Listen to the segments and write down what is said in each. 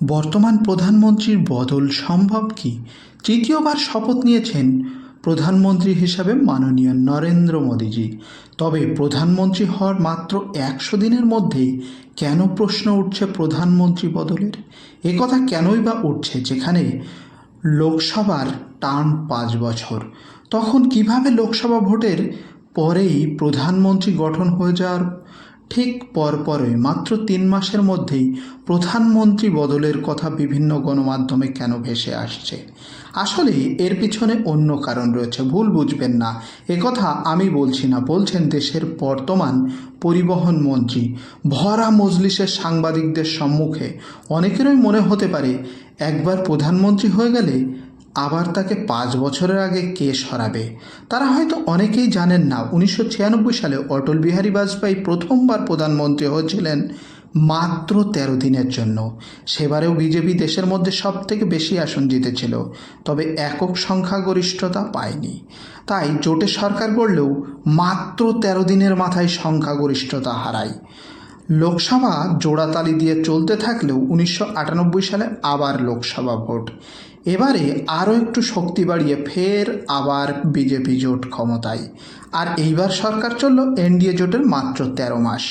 বর্তমান প্রধানমন্ত্রীর বদল সম্ভব কি? তৃতীয়বার শপথ নিয়েছেন প্রধানমন্ত্রী হিসাবে মাননীয় নরেন্দ্র মোদীজি। তবে প্রধানমন্ত্রী হওয়ার মাত্র একশো দিনের মধ্যেই কেন প্রশ্ন উঠছে প্রধানমন্ত্রী বদলের? একথা কেনই বা উঠছে যেখানে লোকসভার টার্ম পাঁচ বছর? তখন কীভাবে লোকসভা ভোটের পরেই প্রধানমন্ত্রী গঠন হয়ে যাওয়ার ঠিক পরপরই, মাত্র তিন মাসের মধ্যেই প্রধানমন্ত্রী বদলের কথা বিভিন্ন গণমাধ্যমে কেন ভেসে আসছে? আসলে এর পিছনে অন্য কারণ রয়েছে, ভুল বুঝবেন না। একথা আমি বলছি না, বলছেন দেশের বর্তমান পরিবহন মন্ত্রী। ভরা মজলিসের সাংবাদিকদের সম্মুখে অনেকেরই মনে হতে পারে, একবার প্রধানমন্ত্রী হয়ে গেলে আবার তাকে পাঁচ বছরের আগে কে সরাবে? তারা হয়তো অনেকেই জানেন না, উনিশশো ছিয়ানব্বই সালে অটল বিহারী বাজপেয়ী প্রথমবার প্রধানমন্ত্রী হয়েছিলেন মাত্র তেরো দিনের জন্য। সেবারেও বিজেপি দেশের মধ্যে সব থেকে বেশি আসন জিতেছিল, তবে একক সংখ্যাগরিষ্ঠতা পায়নি। তাই জোটে সরকার গড়লেও মাত্র তেরো দিনের মাথায় সংখ্যাগরিষ্ঠতা হারায়। লোকসভা জোড়াতালি দিয়ে চলতে থাকলেও উনিশশো আটানব্বই সালে আবার লোকসভা ভোট। এবারে আরও একটু শক্তি বাড়িয়ে ফের আবার বিজেপি জোট ক্ষমতায়। আর এইবার সরকার চলল এনডিএ জোটের মাত্র তেরো মাস।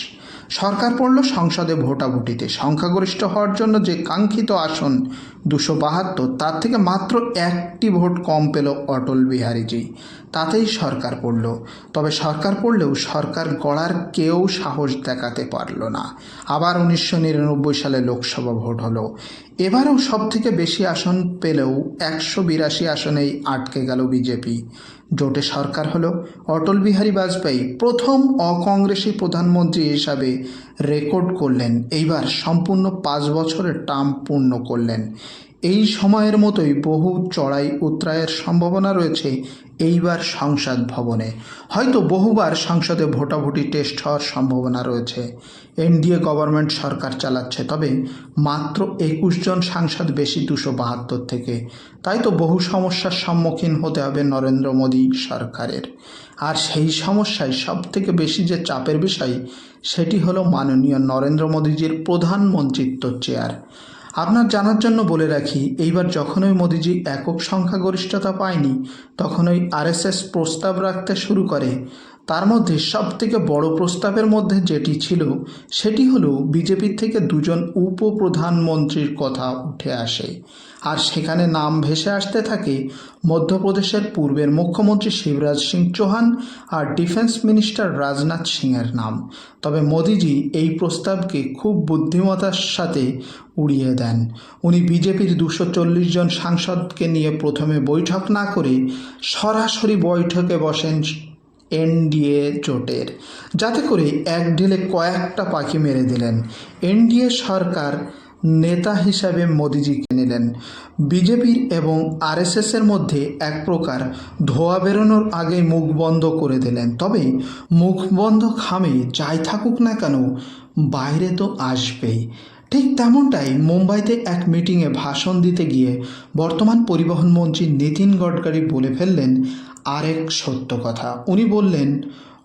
সরকার পড়ল সংসদে ভোটাভুটিতে। সংখ্যাগরিষ্ঠ হওয়ার জন্য যে কাঙ্ক্ষিত আসন দুশো বাহাত্তর, তার থেকে মাত্র একটি ভোট কম পেল অটল বিহারীজি। তাতেই সরকার পড়ল। তবে সরকার পড়লেও সরকার গড়ার কেউ সাহস দেখাতে পারল না। আবার উনিশশো নিরানব্বই সালে লোকসভা ভোট হলো। এবারেও সব থেকে বেশি আসন পেলেও একশো বিরাশি আসনেই আটকে গেল বিজেপি। জোটে সরকার হলো অটল বিহারী বাজপেয়ী। প্রথম অকংগ্রেসী প্রধানমন্ত্রী হিসাবে রেকর্ড করলেন। এইবার সম্পূর্ণ পাঁচ বছরের টার্ম পূর্ণ করলেন। এই সময়ের মতোই বহু চড়াই উত্রায়ের সম্ভাবনা রয়েছে এইবার সংসদ ভবনে। হয়তো বহুবার সংসদে ভোটাভুটি টেস্ট হওয়ার সম্ভাবনা রয়েছে। এনডিএ গভর্নমেন্ট সরকার চালাচ্ছে, তবে মাত্র একুশ জন সাংসদ বেশি দুশো বাহাত্তর থেকে। তাই তো বহু সমস্যার সম্মুখীন হতে হবে নরেন্দ্র মোদী সরকারের। আর সেই সমস্যায় সব থেকে বেশি যে চাপের বিষয়, সেটি হলো মাননীয় নরেন্দ্র মোদীজির প্রধানমন্ত্রিত্ব চেয়ার। আপনার জানার জন্য বলে রাখি, এইবার যখনই মোদিজি একক সংখ্যাগরিষ্ঠতা পায়নি, তখনই আরএসএস প্রস্তাব রাখতে শুরু করে। তার মধ্যে সব থেকে বড় প্রস্তাবের মধ্যে যেটি ছিল, সেটি হলো বিজেপির থেকে দুজন উপপ্রধানমন্ত্রীর কথা উঠে আসে। আর সেখানে নাম ভেসে আসতে থাকে মধ্যপ্রদেশের পূর্বের মুখ্যমন্ত্রী শিবরাজ সিং চৌহান আর ডিফেন্স মিনিস্টার রাজনাথ সিংয়ের নাম। তবে মোদিজি এই প্রস্তাবকে খুব বুদ্ধিমতার সাথে উড়িয়ে দেন। উনি বিজেপির দুশো চল্লিশ জন সাংসদকে নিয়ে প্রথমে বৈঠক না করে সরাসরি বৈঠকে বসেন এনডিএ জোটের। যাতে করে এক ঢিলে কয়েকটা পাখি মেরে দিলেন। এনডিএ সরকার নেতা হিসাবে মোদিজিকে নিলেন বিজেপির এবং আরএসএসের মধ্যে এক প্রকার ধোয়া বেরোনোর আগে মুখ বন্ধ করে দিলেন। তবে মুখ বন্ধ খামে যাই থাকুক না কেন, বাইরে তো আসবেই। ঠিক তেমনটাই মুম্বাইতে এক মিটিংয়ে ভাষণ দিতে গিয়ে বর্তমান পরিবহন মন্ত্রী নীতিন গডকারি বলে ফেললেন আরেক সত্য কথা। উনি বললেন,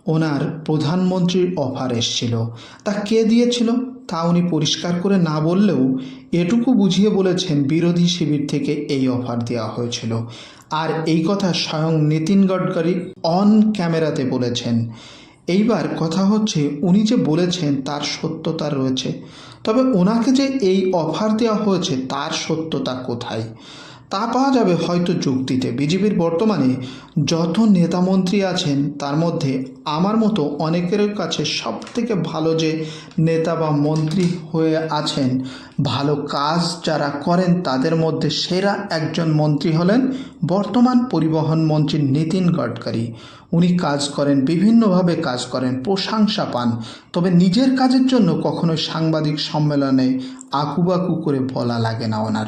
ওনার প্রধানমন্ত্রীর অফার এসছিল। তা কে দিয়েছিল? তা উনি পরিষ্কার করে না বললেও এটুকু বুঝিয়ে বলেছেন বিরোধী শিবির থেকে এই অফার দেওয়া হয়েছিল। আর এই কথা স্বয়ং নীতিন গডকারি অন ক্যামেরাতে বলেছেন। এইবার কথা হচ্ছে উনি যে বলেছেন তার সত্যতা রয়েছে। তবে ওনাকে যে এই অফার দেওয়া হয়েছে তার সত্যতা কোথায়? তা পাওয়া যাবে হয়তো যুক্তিতে। বিজেপির বর্তমানে যত নেতামন্ত্রী আছেন, তার মধ্যে আমার মতো অনেকের কাছে সব থেকে ভালো যে নেতা বা মন্ত্রী হয়ে আছেন, ভালো কাজ যারা করেন, তাদের মধ্যে সেরা একজন মন্ত্রী হলেন বর্তমান পরিবহন মন্ত্রী নীতিন গডকারি। উনি কাজ করেন, বিভিন্নভাবে কাজ করেন, প্রশংসা পান। তবে নিজের কাজের জন্য কখনোই সাংবাদিক সম্মেলনে আকুবাকু করে বলা লাগে না ওনার।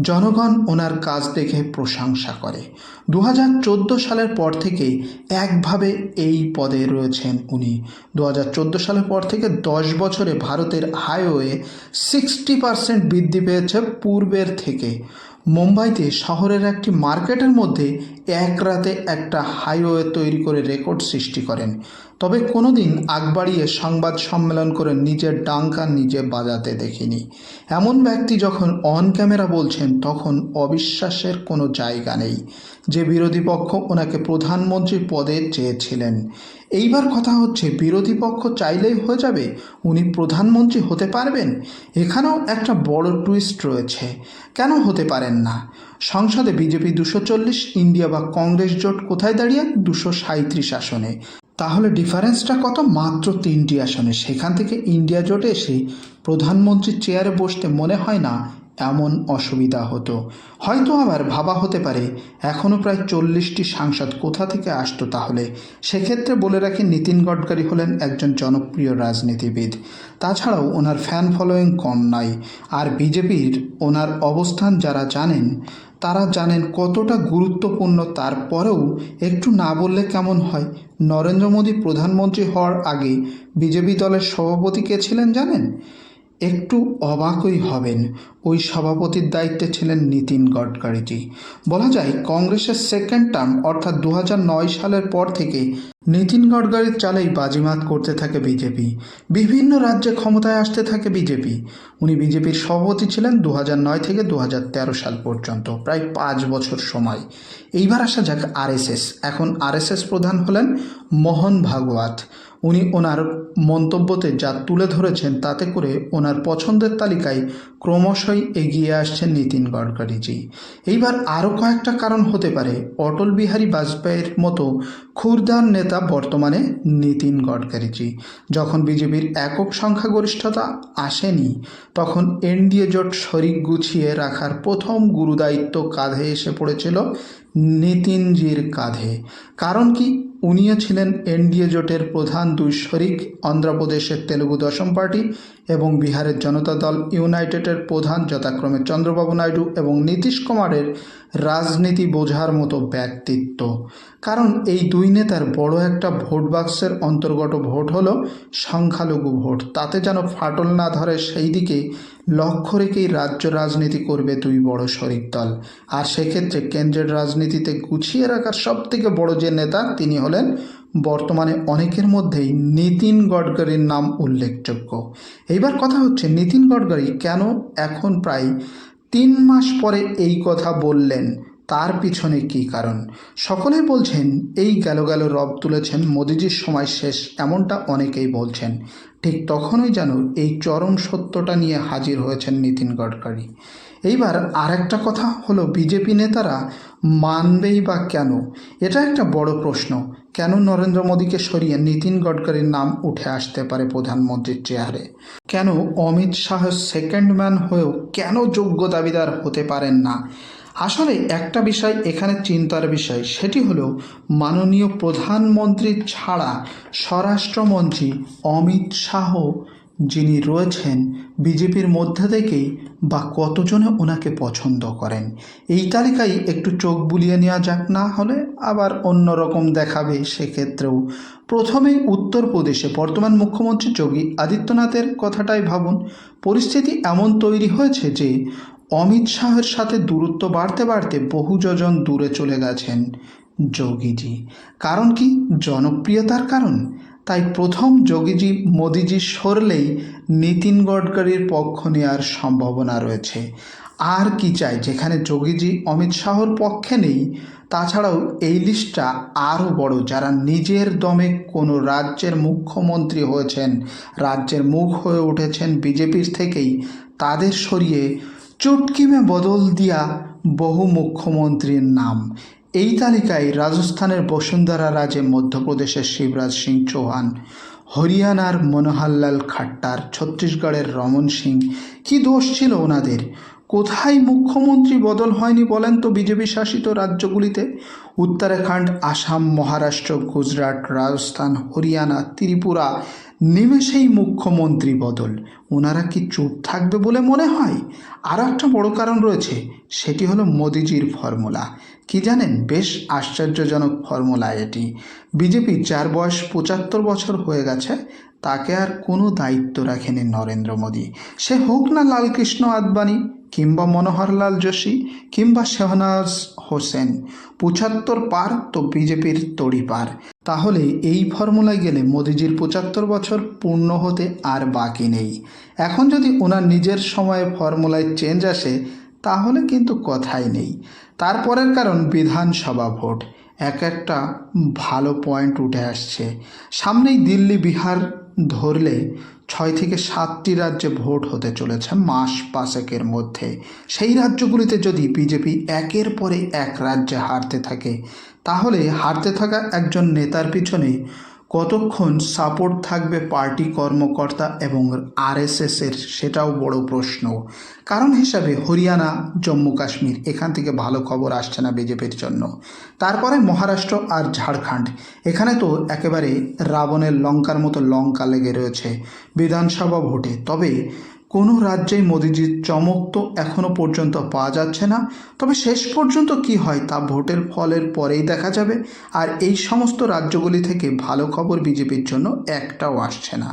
জনগণ ওনার কাজ দেখে প্রশংসা করে। দু হাজার চোদ্দ সালের পর থেকে একভাবে এই পদে রয়েছেন উনি। দু হাজার চোদ্দ সালের পর থেকে দশ বছরে ভারতের হাইওয়ে সিক্সটি পার্সেন্ট বৃদ্ধি পেয়েছে পূর্বের থেকে। মুম্বাইতে শহরের একটি মার্কেটের মধ্যে এক রাতে একটা হাইওয়ে তৈরি করে রেকর্ড সৃষ্টি করেন। তবে কোনোদিন আগ বাড়িয়ে সংবাদ সম্মেলন করে নিজের ডাঙ্কা নিজে বাজাতে দেখিনি। এমন ব্যক্তি যখন অন ক্যামেরা বলছেন, তখন অবিশ্বাসের কোনো জায়গা নেই যে বিরোধী পক্ষ ওনাকে প্রধানমন্ত্রী পদে চেয়েছিলেন। এইবার কথা হচ্ছে, বিরোধী পক্ষ চাইলেই হয়ে যাবে? উনি প্রধানমন্ত্রী হতে পারবেন? এখানেও একটা বড় টুইস্ট রয়েছে। কেন হতে পারেন না? সংসদে বিজেপি দুশো চল্লিশ, ইন্ডিয়া বা কংগ্রেস জোট কোথায় দাঁড়িয়ে? দুশো সাঁত্রিশ আসনে। তাহলে ডিফারেন্সটা কত? মাত্র তিনটি আসনে। সেখান থেকে ইন্ডিয়া জোটে এসে প্রধানমন্ত্রীর চেয়ারে বসতে মনে হয় না এমন অসুবিধা হতো। হয়তো আবার ভাবা হতে পারে এখনও প্রায় চল্লিশটি সাংসদ কোথা থেকে আসতো তাহলে? সেক্ষেত্রে বলে রাখি নীতিন গডকারি হলেন একজন জনপ্রিয় রাজনীতিবিদ। তাছাড়াও ওনার ফ্যান ফলোয়িং কম নাই। আর বিজেপির ওনার অবস্থান যারা জানেন তারা জানেন কতটা গুরুত্বপূর্ণ, তারপরেও একটু না বললে কেমন হয়? নরেন্দ্র মোদী প্রধানমন্ত্রী হওয়ার আগে বিজেপি দলের সভাপতি কে ছিলেন জানেন? একটু অবাকই হবেন। ওই সভাপতির দায়িত্বে ছিলেন নীতিন গডকারিজি। বলা যায়, কংগ্রেসের সেকেন্ড টার্ম অর্থাৎ দু হাজার নয় সালের পর থেকে নীতিন গডকারির চালেই বাজিমাত করতে থাকে বিজেপি। বিভিন্ন রাজ্যে ক্ষমতায় আসতে থাকে বিজেপি। উনি বিজেপির সভাপতি ছিলেন দু থেকে দু হাজার তেরো সাল পর্যন্ত, প্রায় পাঁচ বছর সময়। এইবার আসা যাক আরএসএস। এখন আরএসএস প্রধান হলেন মোহন ভাগবত উনি ওনার মন্তব্যতে যা তুলে ধরেছেন তাতে করে ওনার পছন্দের তালিকায় ক্রমশই এগিয়ে আসছেন নীতিন গডকারিজি। এইবার আরও কয়েকটা কারণ হতে পারে অটল বিহারী বাজপেয়ীর মতো ক্ষুরদার নেতা বর্তমানে নীতিন গডকারিজি। যখন বিজেপির একক সংখ্যাগরিষ্ঠতা আসেনি, তখন এনডিএ জোট শরিক গুছিয়ে রাখার প্রথম গুরুদায়িত্ব কাঁধে এসে পড়েছিল নীতিনজির কাঁধে। কারণ কি? উনিও ছিলেন এনডিএ জোটের প্রধান দুই শরিক, অন্ধ্রপ্রদেশের তেলুগু দশম পার্টি এবং বিহারের জনতা দল ইউনাইটেডের প্রধান যথাক্রমে চন্দ্রবাবু নাইডু এবং নীতিশ কুমারের রাজনীতি বোঝার মতো ব্যক্তিত্ব। কারণ এই দুই নেতার বড় একটা ভোট বাক্সের অন্তর্গত ভোট হলো সংখ্যালঘু ভোট। তাতে যেন ফাটল না ধরে সেই দিকে লক্ষ্য রেখেই রাজ্য রাজনীতি করবে দুই বড় শরিক দল। আর সেক্ষেত্রে কেন্দ্রের রাজনীতিতে গুছিয়ে রাখার সব থেকে বড় যে নেতা, তিনি হলেন বর্তমানে অনেকের মধ্যেই নীতিন গডকারির নাম উল্লেখযোগ্য। এইবার কথা হচ্ছে, নীতিন গডকারি কেন এখন প্রায় তিন মাস পরে এই কথা বললেন, তার পিছনে কী কারণ? সকলেই বলছেন, এই গেল গেল রব তুলেছেন, মোদিজির সময় শেষ, এমনটা অনেকেই বলছেন। ঠিক তখনই যেন এই চরম সত্যটা নিয়ে হাজির হয়েছেন নীতিন গডকারি। এইবার আর একটা কথা হলো, বিজেপি নেতারা মানবেই বা কেন? এটা একটা বড় প্রশ্ন। কেন নরেন্দ্র মোদীকে সরিয়ে নীতিন গডকরির নাম উঠে আসতে পারে প্রধানমন্ত্রীর চেয়ারে কেন অমিত শাহ সেকেন্ড ম্যান হয়েও কেন যোগ্য দাবিদার হতে পারেন না? আসলে একটা বিষয় এখানে চিন্তার বিষয়, সেটি হল মাননীয় প্রধানমন্ত্রী ছাড়া স্বরাষ্ট্রমন্ত্রী অমিত শাহ যিনি রয়েছেন বিজেপির মধ্যে থেকেই বা কতজনে ওনাকে পছন্দ করেন? এই তালিকায় একটু চোখ বুলিয়ে নেওয়া যাক, না হলে আবার অন্য রকম দেখাবে সেক্ষেত্রেও। প্রথমেই উত্তরপ্রদেশে বর্তমান মুখ্যমন্ত্রী যোগী আদিত্যনাথের কথাটাই ভাবুন। পরিস্থিতি এমন তৈরি হয়েছে যে অমিত শাহের সাথে দূরত্ব বাড়তে বাড়তে বহু যোজন দূরে চলে গেছেন যোগীজি। কারণ কি? জনপ্রিয়তার কারণ? তাই প্রথম যোগীজি মোদিজি সরলেই নীতিন গডকারির পক্ষ নেওয়ার সম্ভাবনা রয়েছে। আর কি চাই? যেখানে যোগীজি অমিত শাহর পক্ষে নেই, তাছাড়াও এই লিস্টটা আরও বড়। যারা নিজের দমে কোনো রাজ্যের মুখ্যমন্ত্রী হয়েছেন, রাজ্যের মুখ হয়ে উঠেছেন বিজেপির থেকেই, তাদের সরিয়ে চুটকিমে বদল দিয়া বহু মুখ্যমন্ত্রীর নাম। এই তালিকায় রাজস্থানের বসুন্ধরা রাজে মধ্যপ্রদেশের শিবরাজ সিং চৌহান, হরিয়ানার মনোহরলাল খাট্টার, ছত্তিশগড়ের রমন সিং। কি দোষ ছিল ওনাদের? কোথায় মুখ্যমন্ত্রী বদল হয়নি বলেন তো বিজেপি শাসিত রাজ্যগুলিতে? উত্তরাখণ্ড, আসাম, মহারাষ্ট্র, গুজরাট, রাজস্থান, হরিয়ানা, ত্রিপুরা নিমেষেই মুখ্যমন্ত্রী বদল। ওনারা কি চুপ থাকবে বলে মনে হয়? আর একটা বড় কারণ রয়েছে, সেটি হলো মোদিজির ফর্মুলা। কি জানেন? বেশ আশ্চর্যজনক ফর্মুলা এটি। বিজেপি যার বয়স পঁচাত্তর বছর হয়ে গেছে, তাকে আর কোনো দায়িত্ব রাখেনি নরেন্দ্র মোদী। সে হোক না লালকৃষ্ণ আদবানি কিংবা মনোহরলাল যোশী কিংবা শেহনাজ হোসেন। পঁচাত্তর পার তো বিজেপির তড়ি পার। তাহলে এই ফর্মুলায় গেলে মোদিজির পঁচাত্তর বছর পূর্ণ হতে আর বাকি নেই। এখন যদি ওনার নিজের সময়ে ফর্মুলায় চেঞ্জ আসে, তাহলে কিন্তু কথাই নেই। তারপরের কারণ বিধানসভা ভোট। এক একটা ভালো পয়েন্ট উঠে আসছে। সামনেই দিল্লি, বিহার ধরলে ছয় থেকে সাতটি রাজ্যে ভোট হতে চলেছে মাস পাঁচেকের মধ্যে। সেই রাজ্যগুলিতে যদি বিজেপি একের পরে এক রাজ্যে হারতে থাকে, তাহলে হারতে থাকা একজন নেতার পিছনে কতক্ষণ সাপোর্ট থাকবে পার্টি কর্মকর্তা এবং আরএসএসের সেটাও বড় প্রশ্ন। কারণ হিসাবে হরিয়ানা, জম্মু কাশ্মীর, এখান থেকে ভালো খবর আসছে না বিজেপির জন্য। তারপরে মহারাষ্ট্র আর ঝাড়খণ্ড। এখানে তো একেবারে রাবণের লঙ্কার মতো লঙ্কা লেগে রয়েছে বিধানসভা ভোটে। তবে কোনো রাজ্যেই মোদিজির চমক তো এখনও পর্যন্ত পাওয়া যাচ্ছে না। তবে শেষ পর্যন্ত কি হয় তা ভোটের ফলের পরেই দেখা যাবে। আর এই সমস্ত রাজ্যগুলি থেকে ভালো খবর বিজেপির জন্য একটাও আসছে না।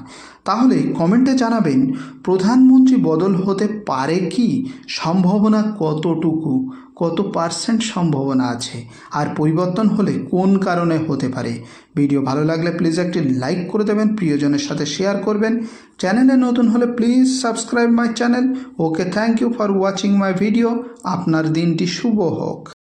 তাহলে কমেন্টে জানাবেন, প্রধানমন্ত্রী বদল হতে পারে কি? সম্ভাবনা কতটুকু? কত পার্সেন্ট সম্ভাবনা আছে? আর পরিবর্তন হলে কোন কারণে হতে পারে? ভিডিও ভালো লাগলে প্লিজ একটি লাইক করে দেবেন, প্রিয়জনের সাথে শেয়ার করবেন। চ্যানেলে নতুন হলে please subscribe my channel. Okay, thank you for watching my video. আপনার দিনটি শুভ হোক।